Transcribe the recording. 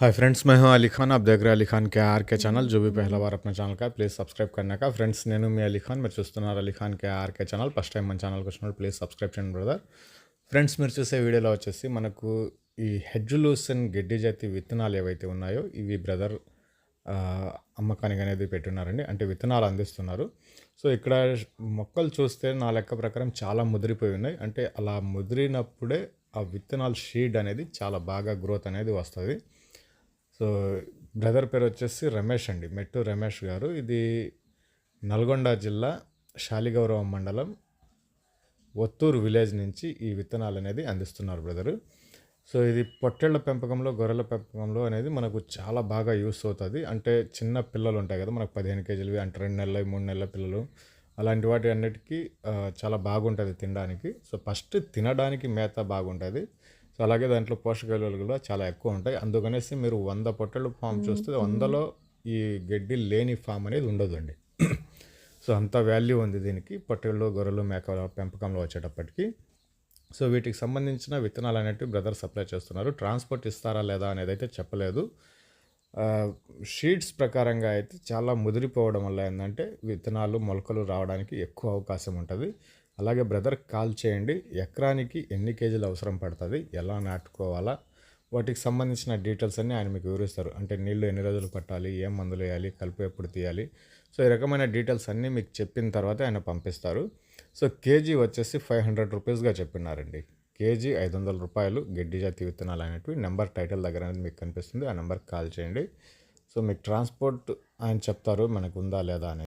Hi friends मैं हूं अली खान आप देख रहे हैं अली खान के आर के ఛానల్ जो भी पहला बार अपना ఛానల్ का ప్లీజ్ సబ్స్క్రైబ్ करने का ఫ్రెండ్స్ నేను మీ అలీ ఖాన్ మీరు చూస్తున్నారు Ali Khan K RK channel first time మన ఛానల్కి వచ్చినప్పుడు ప్లీజ్ సబ్స్క్రైబ్ చేయండి బ్రదర్ ఫ్రెండ్స్ మీరు చూసే వీడియోలో వచ్చేసి మనకు ఈ హెడ్జులూసన్ గడ్డి జాతి విత్తనాలు ఏవైతే ఉన్నాయో ఇవి బ్రదర్ అమ్మకానికి అనేది పెట్టున్నారండి అంటే విత్తనాలు అందిస్తున్నారు సో ఇక్కడ మొక్కలు చూస్తే నా లెక్క ప్రకారం చాలా ముదిరిపోయి ఉన్నాయి అంటే అలా ముదిరినప్పుడే ఆ విత్తనాల షీడ్ అనేది చాలా బాగా గ్రోత్ అనేది వస్తుంది సో బ్రదర్ పేరు వచ్చేసి రమేష్ అండి. మెట్టు రమేష్ గారు. ఇది నల్గొండ జిల్లా శాలిగౌరవం మండలం ఒత్తూరు విలేజ్ నుంచి ఈ విత్తనాలు అనేది అందిస్తున్నారు బ్రదరు. సో ఇది పొట్టేళ్ళ పెంపకంలో గొర్రెల పెంపకంలో అనేది మనకు చాలా బాగా యూస్ అవుతుంది. అంటే చిన్న పిల్లలు ఉంటాయి కదా మనకు పదిహేను కేజీలు అంటే రెండు నెలలు మూడు నెలల పిల్లలు. అలాంటి వాటి అన్నిటికీ చాలా బాగుంటుంది తినడానికి. సో ఫస్ట్ తినడానికి మేత బాగుంటుంది. సో అలాగే దాంట్లో పోషక విలువలు కూడా చాలా ఎక్కువ ఉంటాయి. అందుకనేసి మీరు వంద పొట్టెళ్ళు ఫామ్ చూస్తే వందలో ఈ గడ్డి లేని ఫామ్ అనేది ఉండదండి. సో అంత వాల్యూ ఉంది దీనికి. పొట్టేళ్ళు గొర్రెలు మేకల పెంపకంలో వచ్చేటప్పటికి. సో వీటికి సంబంధించిన విత్తనాలు అనేటివి బ్రదర్ సప్లై చేస్తున్నారు. ట్రాన్స్పోర్ట్ ఇస్తారా లేదా అనేది అయితే చెప్పలేదు. షీట్స్ ప్రకారంగా అయితే చాలా ముదిరిపోవడం వల్ల ఏంటంటే విత్తనాలు మొలకలు రావడానికి ఎక్కువ అవకాశం ఉంటుంది. అలాగే బ్రదర్ కాల్ చేయండి. ఎకరానికి ఎన్ని కేజీలు అవసరం పడుతుంది? ఎలా నాటుకోవాలా? వాటికి సంబంధించిన డీటెయిల్స్ అన్నీ ఆయన మీకు వివరిస్తారు. అంటే నీళ్ళు ఎన్ని రోజులు పట్టాలి? ఏం మందులు వేయాలి? కలుపు ఎప్పుడు తీయాలి? సో ఈ రకమైన డీటెయిల్స్ అన్నీ మీకు చెప్పిన తర్వాత ఆయన పంపిస్తారు. సో కేజీ వచ్చేసి ఫైవ్ హండ్రెడ్ రూపీస్గా చెప్పినారండి కేజీ ఐదు వందల రూపాయలు గడ్డి జాతి విత్తనాలు అనేటివి నెంబర్ టైటిల్ దగ్గర అనేది మీకు కనిపిస్తుంది. ఆ నెంబర్కి కాల్ చేయండి. సో మీకు ట్రాన్స్పోర్ట్ ఆయన చెప్తారు. మనకు ఉందా లేదా అనేది